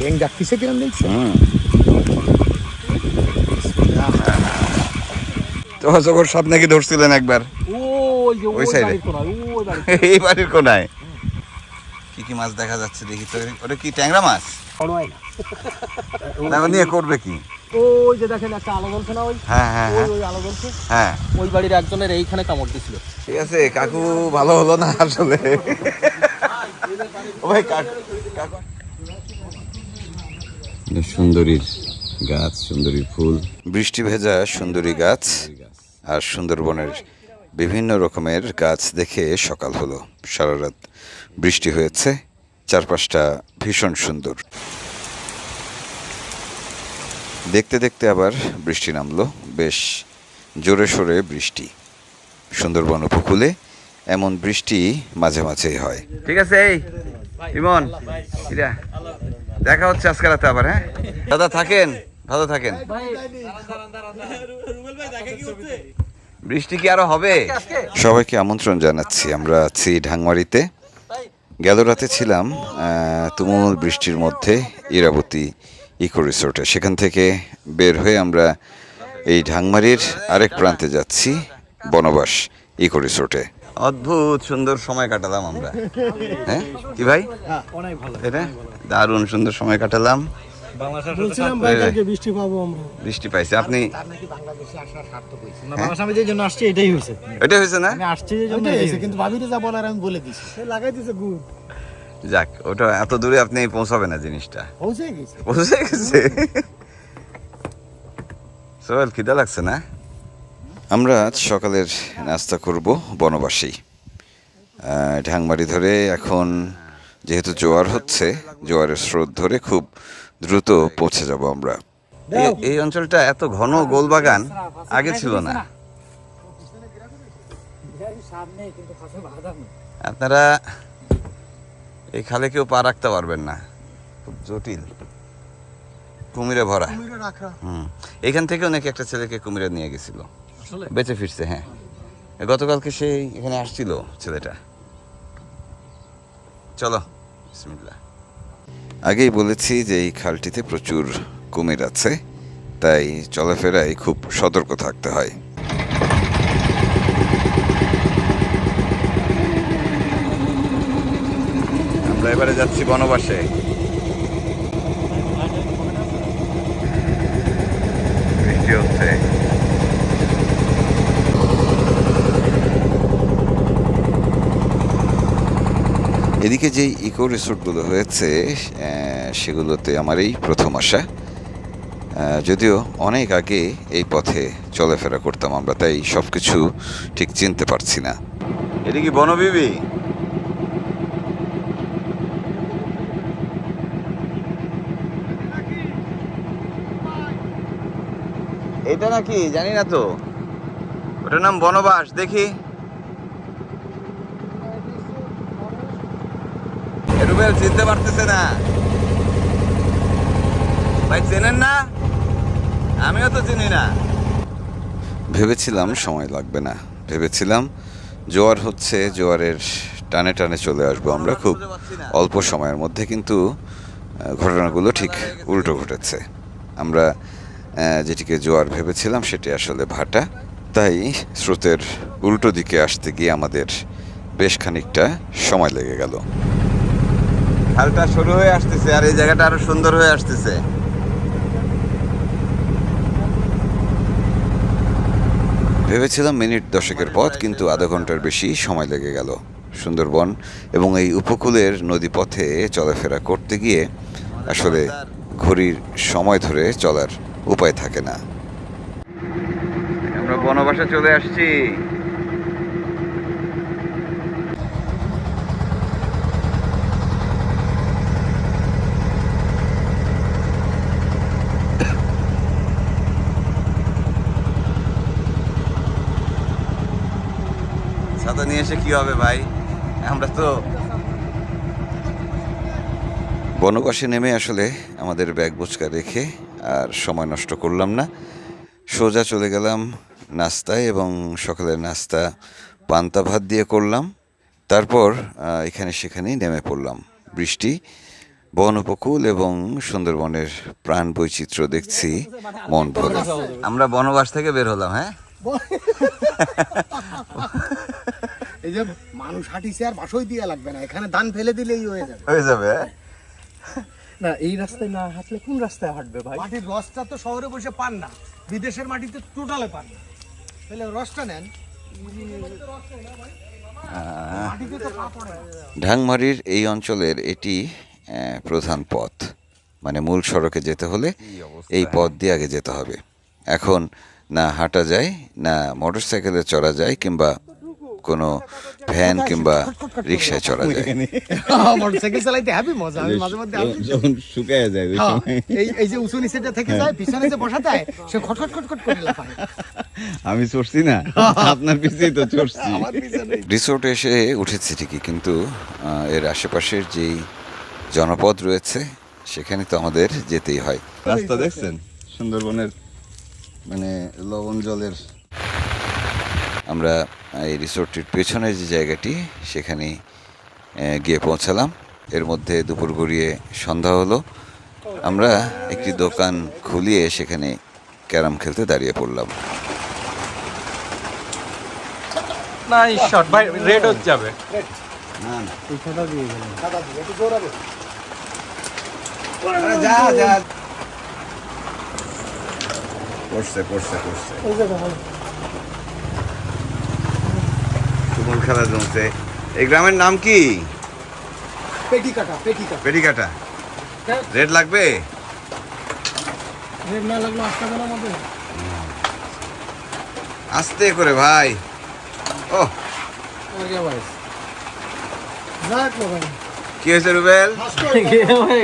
ব্যাং ডাকতেছে কেমন দেখছ তোমার চোখের সাপ নাকি ধরছিলেন একবার? ওই বাড়ির এই বাড়ির কোনায়। কি কি মাছ দেখা যাচ্ছে দেখি তো। ওটা কি ট্যাংরা মাছ? না। নিয়ে করবে কি? ওই যে দেখেন একটা আলো জ্বলছে না ওই। হ্যাঁ হ্যাঁ ওই হ্যাঁ। ওই আলো জ্বলছে হ্যাঁ। ওই বাড়ির একজনের এইখানে কামড় দিছিল ঠিক আছে কাকু ভালো হলো না আসলে? ও ভাই কাকু কাকু সুন্দরীর গাছ সুন্দরী ফুল। বৃষ্টি ভেজা সুন্দরী গাছ আর সুন্দরবনের বিভিন্ন রকমের গাছ দেখে সকাল হলো। সারা রাত বৃষ্টি হয়েছে চারপাশটা ভীষণ সুন্দর। দেখতে দেখতে আবার বৃষ্টি নামলো বেশ জোরে সোরে বৃষ্টি। সুন্দরবন উপকূলে এমন বৃষ্টি মাঝে মাঝেই হয়। ঠিক আছে এই ইমন ইরা। দেখা হচ্ছে আজকে রাতে আবার হ্যাঁ? দাদা থাকেন? ভালো থাকেন? বৃষ্টি কি আরও হবে? সবাইকে আমন্ত্রণ জানাচ্ছি। আমরা আছি ঢাংমারিতে। গেল রাতে ছিলাম তুমুল বৃষ্টির মধ্যে ইরাবতী ইকো রিসোর্টে। সেখান থেকে বের হয়ে আমরা এই ঢাংমারির আরেক প্রান্তে যাচ্ছি বনবাস ইকো রিসোর্টে। অদ্ভুত সুন্দর সময় কাটালাম আমরা। হ্যাঁ? কি ভাই? এটা? দারুণ সুন্দর সময় কাটালাম। বলছিলাম ভাই, কালকে বৃষ্টি পাবো আমরা। বৃষ্টি পাইছে। আপনি? বাংলাদেশ আমি যে জন্য আসছি এটাই হয়েছে। না? আমি আসছি যে জন্য কিন্তু ভাবিতে যা বলার আমি বলে দিছি। সে লাগাই দিছে গুড। যাক ওটা এত দূরে আপনি পৌঁছাবে না জিনিসটা। পৌঁছে গেছে। পৌঁছে গেছে। সোহেল খিদা লাগছে না? আমরা আজ সকালের নাস্তা করব বনবাসী। ঢাংমারি ধরে এখন যেহেতু জোয়ার হচ্ছে জোয়ারের স্রোত ধরে খুব দ্রুত পৌঁছে যাব আমরা। এই- এই অঞ্চলটা এত ঘন গোলবাগান আগে ছিল না। আপনারা এই খালে কেউ পা রাখতে পারবেন না। খুব জটিল। কুমিরে ভরা। হুম। এখান থেকেও নাকি একটা ছেলেকে কুমিরে নিয়ে গেছিল। বেঁচে ফিরছে হ্যাঁ। গতকালকে সেই এখানে আসছিল ছেলেটা। চলো আগেই বলেছি যে এই খালটিতে প্রচুর কুমির আছে তাই চলাফেরায় খুব সতর্ক থাকতে হয়। আমরা এবারে যাচ্ছি বনবাসে। বৃষ্টি হচ্ছে। এদিকে যে ইকো রিসোর্টগুলো হয়েছে সেগুলোতে আমার এই প্রথম আসা। যদিও অনেক আগে এই পথে চলাফেরা করতাম আমরা, তাই সব কিছু ঠিক চিনতে পারছি না। এটা এদিকে বনবিবি এটা নাকি? জানি না তো। ওটার নাম বনবাস, দেখি। রুবেল চিনতে পারতেছে না। ভাই চেনেন না? আমিও তো চিনি না। ভেবেছিলাম সময় লাগবে না। ভেবেছিলাম জোয়ার হচ্ছে জোয়ারের টানে টানে চলে আসব আমরা খুব অল্প সময়ের মধ্যে কিন্তু ঘটনাগুলো ঠিক উল্টো ঘটেছে। আমরা যেটিকে জোয়ার ভেবেছিলাম সেটি আসলে ভাটা। তাই স্রোতের উল্টো দিকে আসতে গিয়ে আমাদের বেশ খানিকটা সময় লেগে গেল। খালটা শুরু হয়ে আসতেছে আর এই জায়গাটা আরও সুন্দর হয়ে আসতেছে। ভেবেছিলাম মিনিট দশেকের পথ কিন্তু আধা ঘণ্টার বেশি সময় লেগে গেল। সুন্দরবন এবং এই উপকূলের নদীপথে চলাফেরা করতে গিয়ে আসলে ঘড়ির সময় ধরে চলার উপায় থাকে না। আমরা বনবাসে চলে আসছি। ছাতা নিয়ে এসে কি হবে ভাই? আমরা তো বনবাসে নেমে আসলে আমাদের ব্যাগ বোচকা রেখে আর সময় নষ্ট করলাম না। সোজা চলে গেলাম নাস্তায় এবং সকালের নাস্তা পান্তা ভাত দিয়ে করলাম। তারপর এখানে সেখানেই নেমে পড়লাম। বৃষ্টি বন উপকূল এবং সুন্দরবনের প্রাণ বৈচিত্র্য দেখছি মন ভরে। আমরা বনবাস থেকে বের হলাম হ্যাঁ? এই যে মানুষ হাঁটিছে আর বাসই দিয়া লাগবে না এখানে ধান ফেলে দিলেই হয়ে যাবে। হয়ে যাবে হ্যাঁ? না এই রাস্তায় না হাঁটলে কোন রাস্তায় হাঁটবে ভাই? মাটির রসটা তো শহরে বসে পান না বিদেশের মাটিতে টোটালে পান না। তাহলে রসটা নেন। মাটিতে তো পা পড়ে না। ঢাংমারির এই অঞ্চলের এটি প্রধান পথ। মানে মূল সড়কে যেতে হলে এই পথ দিয়ে আগে যেতে হবে। এখন না হাঁটা যায় না মোটরসাইকেলে চড়া যায় কিংবা কোনো ভ্যান কিংবা রিক্সায় চড়া যায়। মোটরসাইকেল চালাইতে হ্যাপি মজা আমি মাঝে মধ্যে যখন শুকায় যায় ওই হ্যাঁ, এই এই যে উঁচু নিচেটা থেকে যায় পিছনে যে বসা যায় সে খটখট খটখট করে লাফায়। আমি চড়ছি না? আপনার পিছেই তো চড়ছি। আমার রিসোর্টে এসে উঠেছি ঠিকই কিন্তু আহ, এর আশেপাশের যেই জনপদ রয়েছে সেখানে তো আমাদের যেতেই হয়। রাস্তা দেখছেন? সুন্দরবনের মানে লবণ জলের আমরা এই রিসোর্টটির পেছনের যে জায়গাটি সেখানে গিয়ে পৌঁছালাম। এর মধ্যে দুপুর গড়িয়ে সন্ধ্যা হলো। আমরা একটি দোকান খুলিয়ে সেখানে ক্যারাম খেলতে দাঁড়িয়ে পড়লাম। না এই ভাই রেড যাবে। না না। দাদা একটু জোরাবে। যা যা। পড়ছে পড়ছে পড়ছে। জমছে। এই গ্রামের নাম কি? পেটি কাটা পেটিকাটা। রেড লাগবে? রেড না লাগল আসতে হবে আস্তে করে ভাই। ও কি হয়েছে রুবেল? হয়ে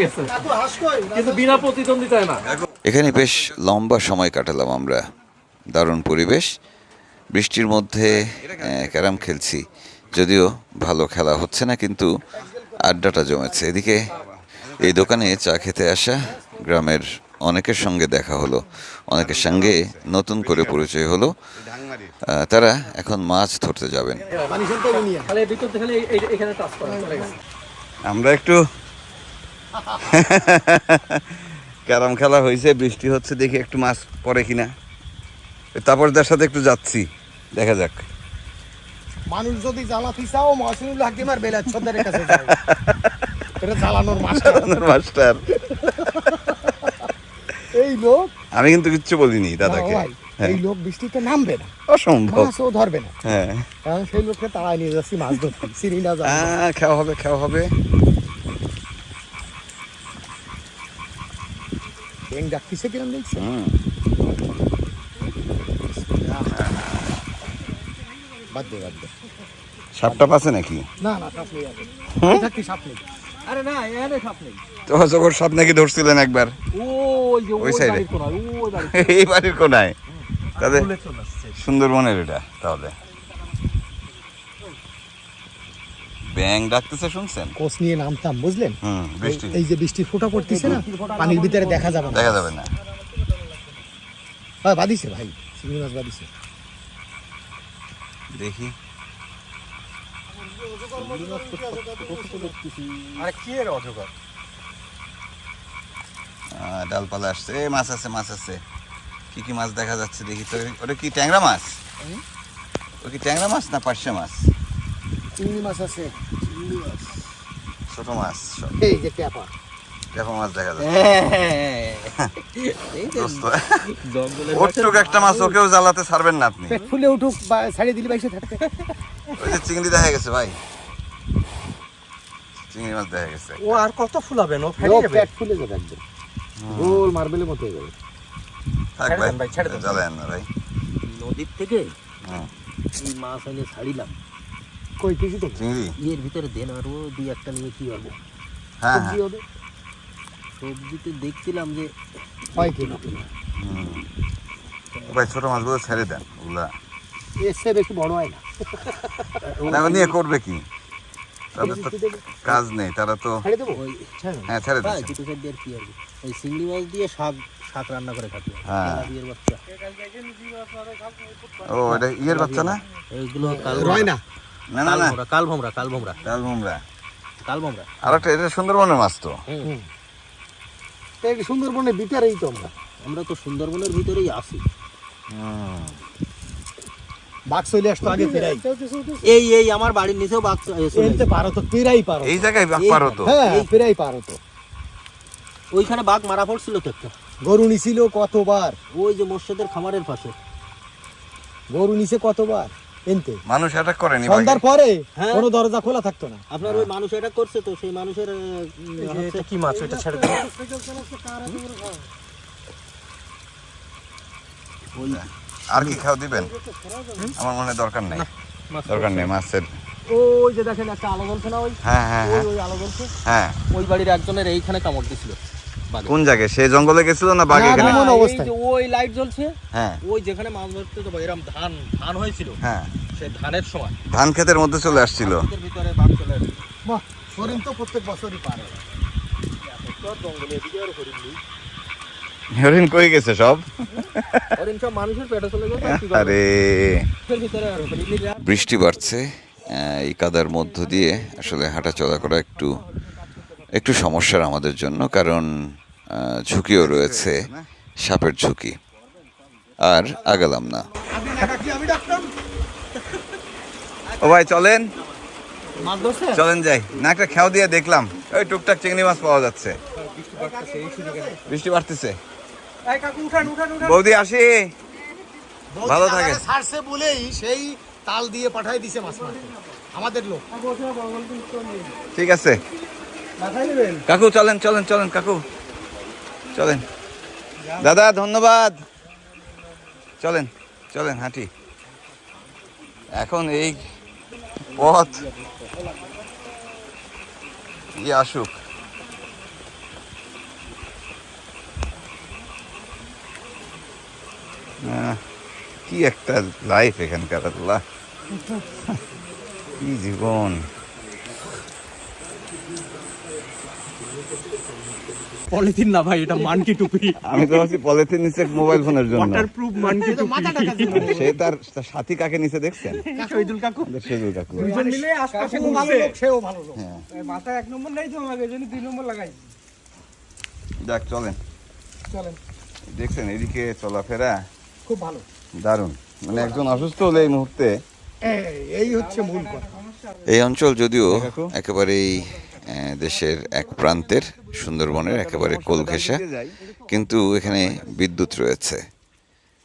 এখানে বেশ লম্বা সময় কাটালাম আমরা। দারুণ পরিবেশ। বৃষ্টির মধ্যে ক্যারাম খেলছি। যদিও ভালো খেলা হচ্ছে না, কিন্তু আড্ডাটা জমেছে। এদিকে এই দোকানে চা খেতে আসা গ্রামের অনেকের সঙ্গে দেখা হলো। অনেকের সঙ্গে নতুন করে পরিচয় হলো। তারা এখন মাছ ধরতে যাবেন। আমরা একটু ক্যারাম খেলা হয়েছে, বৃষ্টি হচ্ছে, দেখি একটু মাছ পড়ে কিনা। তারপর তার সাথে একটু যাচ্ছি। দেখা যাক। মানুষ যদি জ্বালাতি চাও মাসুল হাকিম আর বেলা ছদারের কাছে যায় এটা জ্বালানোর মাস্টার। মাস্টার। এই লোক আমি কিন্তু কিচ্ছু বলিনি দাদাকে। হ্যাঁ, এই লোক বৃষ্টিতে নামবে না। অসম্ভব। মাছও ধরবে না। হ্যাঁ। কারণ সেই লোককে তাড়াই নিয়ে যাচ্ছি মাছ ধরতে। সিঁড়ি না যাবে আহ, খাওয়া হবে খাওয়া হবে। ব্যাং ডাকতিছে কিরম দেখছে হুম, বাদ দে বাদ নাকি? না না সাপ নেই আছে থাকতি সাপ নেই? আরে না এখানে সাপ নেই। তো যখন সাপ নাকি ধরছিলেন একবার? ওই যে বাড়ির এই বাড়ির কোনায়। আসছে। সুন্দরবনের এটা তাহলে। ব্যাং ডাকতেছে শুনছেন? কোচ নিয়ে নামতাম বুঝলেন? বৃষ্টি। এই যে বৃষ্টির ফোঁটা পড়তেছে না পানির ভিতরে দেখা যাবে না। দেখা যাবে না। হ্যাঁ বাদিছে ভাই চিংড়ি মাছ বাদিছে দেখি। আরে কি এর অজগর? আহ, ডালপালা আসছে। এই মাছ আছে মাছ আছে। কি কি মাছ দেখা যাচ্ছে দেখি তো। ওটা কি ট্যাংরা মাছ? ও কি ট্যাংরা মাছ না পার্শে মাছ? চিংড়ি মাছ আছে। ছোট মাছ এই যে ট্যাপা দেখো মাছ দেখা যাচ্ছে। এই দোস্ত জঙ্গলের ওটুক একটা মাছ ওকেও জ্বালাতে ছাড়বেন না আপনি। ফুলে উঠুক বা ছাড়িয়ে দিলে বাইসে থাকতে ওই যে চিংড়ি দেখা গেছে ভাই। চিংড়ি মাছ দেখা গেছে ও আর কত ফুলাবেন? ও ফেলে যাবে? পেট ফুলে যাবে একদম। গোল মার্বেলের মতো হয়ে যাবে। থাক ভাই ছেড়ে দেন। জ্বালায়েন না ভাই। নদীর থেকে এই মাছ এনে ছাড়িলাম। কই কিছু তো চিংড়ি? এর ভিতরে দেন আরও দুই একটা নিয়ে কি করব হ্যাঁ হ্যাঁ। হবে? সবজিতে দেখছিলাম যে হয় কি ভাই ছোট মাছগুলো ছেড়ে দেন ওগুলা। চেয়ে বেশি বড় হয় না। নিয়ে করবে কি? তাদের তো কাজ নেই তারা তো ছেড়ে দেবো? ওই হ্যাঁ ছেড়ে দিচ্ছে দুটো সাইড দিয়ে আর কি করব ওই চিংড়ি মাছ দিয়ে শাক শাক রান্না করে খাতে হবে। হ্যাঁ। তেলাপিয়ার বাচ্চা। ও এটা ইয়ের বাচ্চা না? এইগুলো কাল রয় না না না। না কাল ভোমরা কাল ভোমরা ডাল ভুমরা তালবামরা আর একটা এটা সুন্দরবনের মাছ তো। এই সুন্দরবনের ভিতরেই তো আমরা। আমরা তো সুন্দরবনের ভিতরেই আছি। বাঘ চলে আসতো আগে ফেরাই। এই এই আমার বাড়ির নিচেও বাঘ চ- এ চলে পারো তো ফেরাই পারো। এই জায়গায় বাঘ পার হতো হ্যাঁ ফেরাই পারো তো। ওইখানে বাঘ মারা পড়ছিল তো একটা। গরু নিছিল কতবার? ওই যে মোর্শেদের খামারের পাশে। গরু নিছে কতবার? এনতে মানুষ অ্যাটাক করেনি সন্ধ্যার পরে হ্যাঁ। কোনো দরজা খোলা থাকতো না। আপনার ওই মানুষ এটা করছে তো সেই মানুষের কি মাছ? ওইটা ছেড়ে দাও আর কি খাও দিবেন? আমার মনে দরকার নেই। দরকার নেই মাছের। ওই যে দেখেন একটা আলো জ্বলছে না ওই? হ্যাঁ হ্যাঁ ওই হ্যাঁ। আলো জ্বলছে? হ্যাঁ। ওই বাড়ির একজনের এইখানে কামড় দিছিল। কোন জায়গায়? সে জঙ্গলে গেছিল না বাঘ এখানে? এমন ওই লাইট জ্বলছে হ্যাঁ। ওই যেখানে মাছ ধরতে তো এরকম ধান ধান হয়েছিল হ্যাঁ। সেই ধানের সময়। ধান ক্ষেতের মধ্যে চলে আসছিল। ভিতরে বাঘ চলে আসে বাহ হরিণ তো প্রত্যেক বছরই পারে। হরিণ কই গেছে সব? হরিণ সব মানুষের পেটে চলে গেছে আর। বৃষ্টি বাড়ছে এই কাদার মধ্য দিয়ে আসলে হাঁটা চলা করা একটু একটু সমস্যার আমাদের জন্য কারণ ঝুঁকিও রয়েছে সাপের ঝুঁকি। আর আগালাম না। ও ভাই চলেন। চলেন যাই। না একটা খেয়াও দিয়ে দেখলাম। ওই টুকটাক চিংড়ি মাছ পাওয়া যাচ্ছে। বৃষ্টি বাড়তেছে। বৌদি আসি। ভালো থাকে। ছাড়ছে বলেই সেই তাল দিয়ে পাঠাই দিছে মাছ মারতে। আমাদের লোক। ঠিক আছে। কাকু, চলেন চলেন চলেন, কাকু। চলেন। দাদা, ধন্যবাদ। চলেন চলেন, হাঁটি। এখন এই পথ ইয়ে আসুক। কি একটা লাইফ এখানকার আল্লাহ। কি জীবন। পলিথিন না ভাই এটা মানকি টুপি। আমি তো ভাবছি পলিথিন নিচে মোবাইল ফোনের জন্য। ওয়াটারপ্রুফ মানকি টুপি। সে তার তার সাথী কাকে নিচে দেখছেন? শহীদুল কাকু। সেজুল কাকু। মিলে আশপাশে ভালো লোক সেও ভালো লোক। মাথা এক নম্বর নাই তো আমাকে জন্য দুই নম্বর লাগাই। যাক চলেন। চলেন। দেখছেন এদিকে চলাফেরা খুব ভালো। দারুণ। মানে একজন অসুস্থ হলে এই মুহূর্তে এই- এই হচ্ছে মূল কথা। এই অঞ্চল যদিও? একেবারেই দেশের এক প্রান্তের সুন্দরবনের একেবারে কোল কিন্তু এখানে বিদ্যুৎ রয়েছে।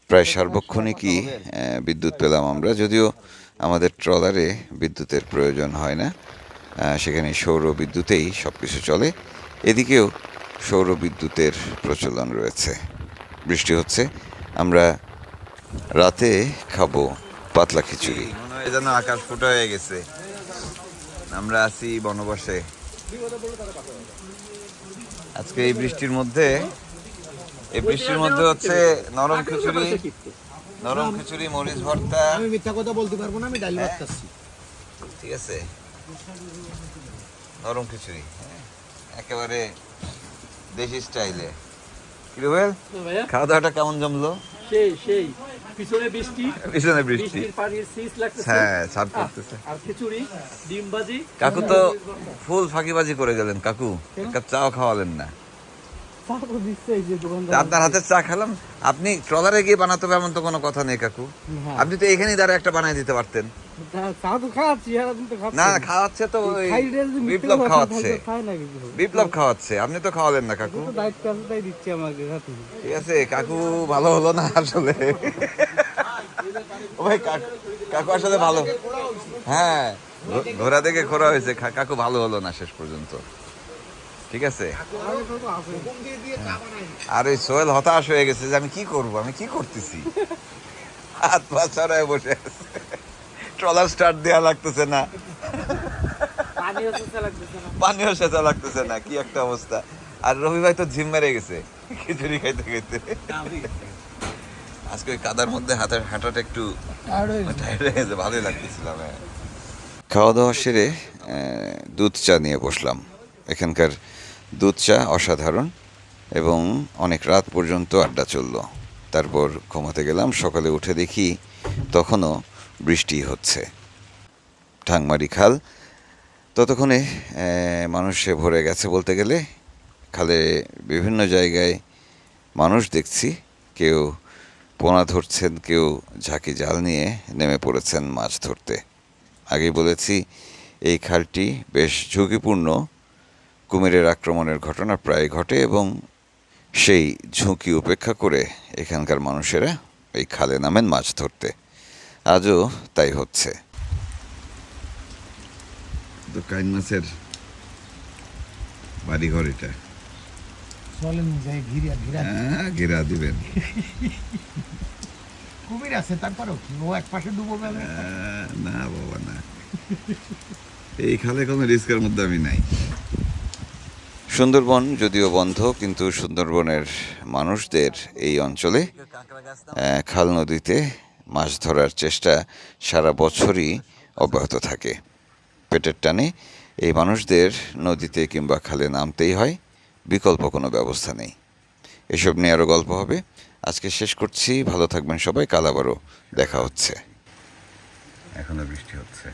প্রায় সার্বক্ষণিকই বিদ্যুৎ পেলাম আমরা। যদিও আমাদের ট্রলারে বিদ্যুতের প্রয়োজন হয় না সেখানে সৌর বিদ্যুতেই সব কিছু চলে। এদিকেও সৌর বিদ্যুতের প্রচলন রয়েছে। বৃষ্টি হচ্ছে, আমরা রাতে খাব পাতলা খিচুড়ি। যেন আকাশ ফুটো হয়ে গেছে। আমরা আছি বনবাসে। আজকে এই বৃষ্টির মধ্যে এই বৃষ্টির মধ্যে হচ্ছে নরম খিচুড়ি নরম খিচুড়ি মরিচ ভর্তা। আমি মিথ্যা কথা বলতে পারব না আমি ডাইল বাড়তেছি ঠিক আছে। নরম খিচুড়ি হ্যাঁ, একেবারে দেশি স্টাইলে। কি রে ভাই খাওয়া দাওয়াটা কেমন জমলো? সেই সেই। পিছনে বৃষ্টি পিছনে বৃষ্টি। পানির সিস লাগতেছে। হ্যাঁ ছাপ করতেছে। আর খিচুড়ি ডিম ভাজি। কাকু তো ফুল ফাঁকিবাজি করে গেলেন কাকু। চাও খাওয়ালেন না। আপনার চা খেলাম। আপনি ট্রলারে গিয়ে বানাতে হবে এমন তো কোনো কথা নেই কাকু। আপনি তো এখানেই দাঁড়া একটা দিতে পারতেন। না খাওয়াচ্ছে তো বিপ্লব খাওয়াচ্ছে। বিপ্লব খাওয়াচ্ছে আপনি তো খাওয়ালেন না কাকু। ঠিক আছে কাকু ভালো হলো না আসলে? ভাই কাকু আসলে ভালো। হ্যাঁ ঘো- ঘোড়া দেখে খোরা হয়েছে কাকু ভালো হলো না শেষ পর্যন্ত। ঠিক আছে? আর ওই সোহেল হতাশ হয়ে গেছে যে আমি কি করব? আমি কি করতেছি? হাত পা ছড়ায় বসে আছে। ট্রলার স্টার্ট দেওয়া লাগতেছে না। পানিও সেচা লাগতেছে না। কি একটা অবস্থা। আর রবি ভাই তো ঝিম মেরে গেছে খিচুড়ি খাইতে খাইতে। আজকে ওই কাদার মধ্যে হাতের হাঁটাটা একটু টায়ার্ড হয়ে গেছে ভালোই লাগতেছিল হ্যাঁ। খাওয়া দাওয়া সেরে আহ, দুধ চা নিয়ে বসলাম। এখানকার দুধ চা অসাধারণ এবং অনেক রাত পর্যন্ত আড্ডা চলল। তারপর ঘুমাতে গেলাম, সকালে উঠে দেখি তখনও বৃষ্টি হচ্ছে। ঠাংমারি খাল। ততক্ষণে মানুষে ভরে গেছে বলতে গেলে। খালে বিভিন্ন জায়গায় মানুষ দেখছি। কেউ পোনা ধরছেন, কেউ ঝাঁকি জাল নিয়ে নেমে পড়েছেন মাছ ধরতে। আগেই বলেছি, এই খালটি বেশ ঝুঁকিপূর্ণ। কুমিরের আক্রমণের ঘটনা প্রায় ঘটে এবং সেই ঝুঁকি উপেক্ষা করে এখানকার মানুষেরা এই খালে নামেন মাছ ধরতে। আজও তাই হচ্ছে। তো কাইন মাছের বাড়িঘর এটা। হ্যাঁ ঘেরা দিবেন। কুমির আছে তারপরেও কি? ও এক পাশে ডুবো না বাবা না। এই খালে কোনো রিস্কের মধ্যে আমি নাই। সুন্দরবন যদিও বন্ধ, কিন্তু সুন্দরবনের মানুষদের এই অঞ্চলে খাল নদীতে মাছ ধরার চেষ্টা সারা বছরই অব্যাহত থাকে। পেটের টানে এই মানুষদের নদীতে কিংবা খালে নামতেই হয়, বিকল্প কোনো ব্যবস্থা নেই। এসব নিয়ে আরও গল্প হবে। আজকে শেষ করছি। ভালো থাকবেন সবাই। কাল আবারও দেখা হচ্ছে। এখনও বৃষ্টি হচ্ছে।